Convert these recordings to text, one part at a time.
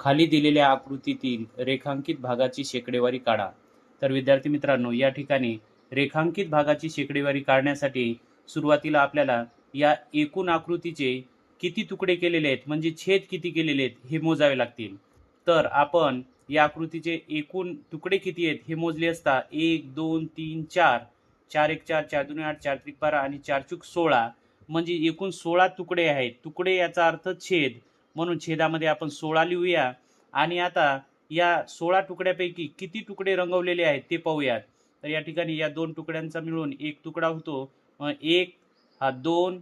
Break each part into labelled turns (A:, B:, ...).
A: खाली दिलेल्या आकृतीतील रेखांकित भागाची शेकडेवारी काढा. तर विद्यार्थी मित्रांनो या ठिकाणी रेखांकित भागाची शेकडेवारी काढण्यासाठी सुरुवातीला आपल्याला या एकूण आकृतीचे किती तुकडे केलेले आहेत म्हणजे छेद किती केलेले आहेत हे मोजावे लागतील. तर आपण या आकृतीचे एकूण तुकडे किती आहेत हे मोजले असता एक दोन तीन चार चार एक चार चार दोन आठ चार त्रिक बारा आणि चार चूक सोळा म्हणजे एकूण सोळा तुकडे आहेत. तुकडे याचा अर्थ छेद. म्हणून छेदामध्ये आपण सोळा लिहूया. आणि आता या सोळा तुकड्यापैकी किती तुकडे रंगवलेले आहेत ते पाहूयात. तर या ठिकाणी या दोन तुकड्यांचा मिळून एक तुकडा होतो. मग एक हा दोन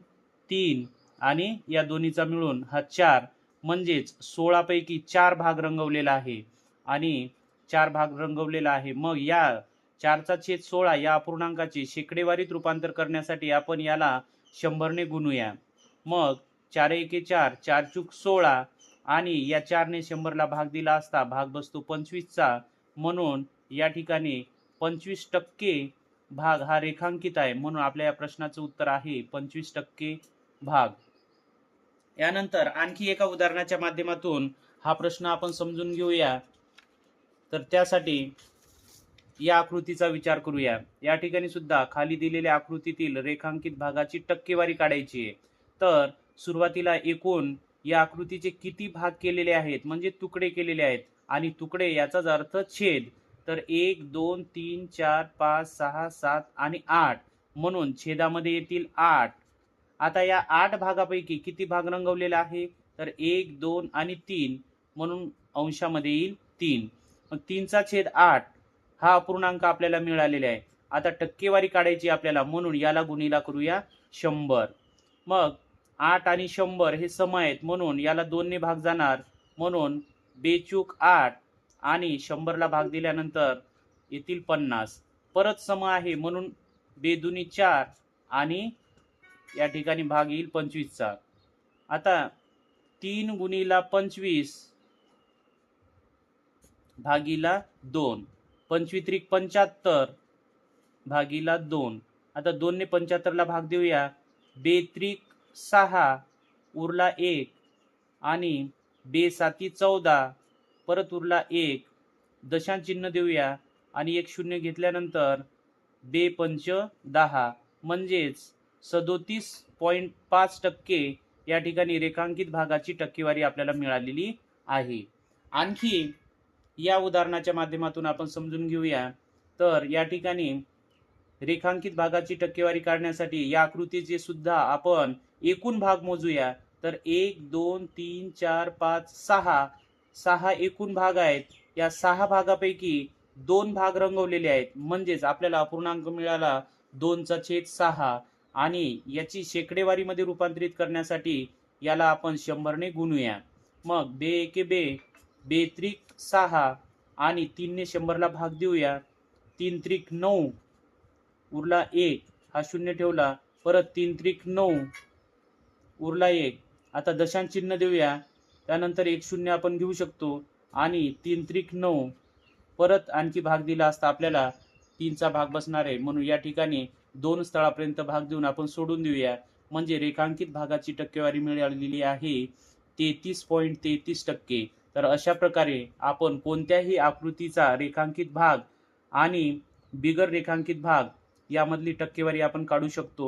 A: तीन आणि या दोन्हीचा मिळून हा चार. म्हणजेच सोळापैकी चार भाग रंगवलेला आहे. आणि चार भाग रंगवलेला आहे. मग या चारचा छेद सोळा या अपूर्णांकाचे शेकडेवारीत रूपांतर करण्यासाठी आपण याला शंभरने गुणूया. मग चार एके चार चार चूक सोळा आणि या चारने शंभरला भाग दिला असता भाग बसतो पंचवीसचा म्हणून या ठिकाणी पंचवीस टक्के भाग हा रेखांकित आहे म्हणून आपल्या या प्रश्नाचं उत्तर आहे पंचवीस टक्के भाग. यानंतर आणखी एका उदाहरणाच्या माध्यमातून हा प्रश्न आपण समजून घेऊया. तर त्यासाठी या आकृतीचा विचार करूया. या ठिकाणी सुद्धा खाली दिलेल्या आकृतीतील रेखांकित भागाची टक्केवारी काढायची आहे. तर सुरुवातीला एकूण या आकृतीचे किती भाग केलेले आहेत? म्हणजे तुकडे केलेले आहेत. आणि तुकडे याचाच अर्थ छेद. तर एक दोन तीन चार पाच सहा सात आणि आठ. म्हणून छेदामध्ये येतील आठ. आता या आठ भागापैकी किती भाग रंगवलेला आहे? तर एक दोन आणि तीन. म्हणून अंशामध्ये येईल तीन. मग तीनचा छेद आठ. हा अपूर्णांक आपल्याला मिळालेला आहे. आता टक्केवारी काढायची आपल्याला. म्हणून याला गुणीला करूया शंभर. मग आठ आणि शंभर हे सम आहेत. म्हणून याला दोनने भाग जाणार. म्हणून बेचूक आठ आणि शंभरला भाग दिल्यानंतर येतील पन्नास. परत सम आहे. म्हणून बेदुनी चार आणि या ठिकाणी भाग येईल पंचवीसचा. आता तीन गुणीला पंचवीस भागीला दोन. पंचवित्रिक पंच्याहत्तर भागीला दोन. आता दोनने पंच्याहत्तरला भाग देऊया. बेत्रिक सहा उरला एक आणि बे साती चौदा परत उरला एक. दशांचिन्ह देऊया आणि एक शून्य घेतल्यानंतर बे पंच दहा. म्हणजेच सदोतीस पॉईंट पाच टक्के या ठिकाणी रेखांकित भागाची टक्केवारी आपल्याला मिळालेली आहे. आणखी या उदाहरणाच्या माध्यमातून आपण समजून घेऊया. तर या ठिकाणी रेखांकित भागाची टक्केवारी काढण्यासाठी या आकृतीचे सुद्धा आपण एकूण भाग मोजूया. तर एक दोन तीन चार पाच सहा. सहा एकूण भाग आहेत. या सहा भागापैकी दोन भाग रंगवलेले आहेत. म्हणजेच आपल्याला अपूर्णांक मिळाला दोनचा छेद सहा. आणि याची शेकडेवारीमध्ये रूपांतरित करण्यासाठी याला आपण शंभरने गुणूया. मग बे एके बे बेत्रिक सहा आणि तीनने शंभरला भाग देऊया. तीन त्रिक नऊ. उरला एक हा शून्य ठेवला परत तीन त्रिक नऊ उरला एक. आता दशांश चिन्ह देऊया. त्यानंतर एक शून्य आपण घेऊ शकतो. आणि तीन त्रिक नऊ परत आणखी भाग दिला असता आपल्याला तीनचा भाग बसणार आहे. म्हणून या ठिकाणी दोन स्थळापर्यंत भाग देऊन आपण सोडून देऊया. म्हणजे रेखांकित भागाची टक्केवारी मिळालेली आहे तेहतीस पॉईंट तेहतीस टक्के. तर अशा प्रकारे आपण कोणत्याही आकृतीचा रेखांकित भाग आणि बिगर रेखांकित भाग यामधली टक्केवारी आपण काढू शकतो.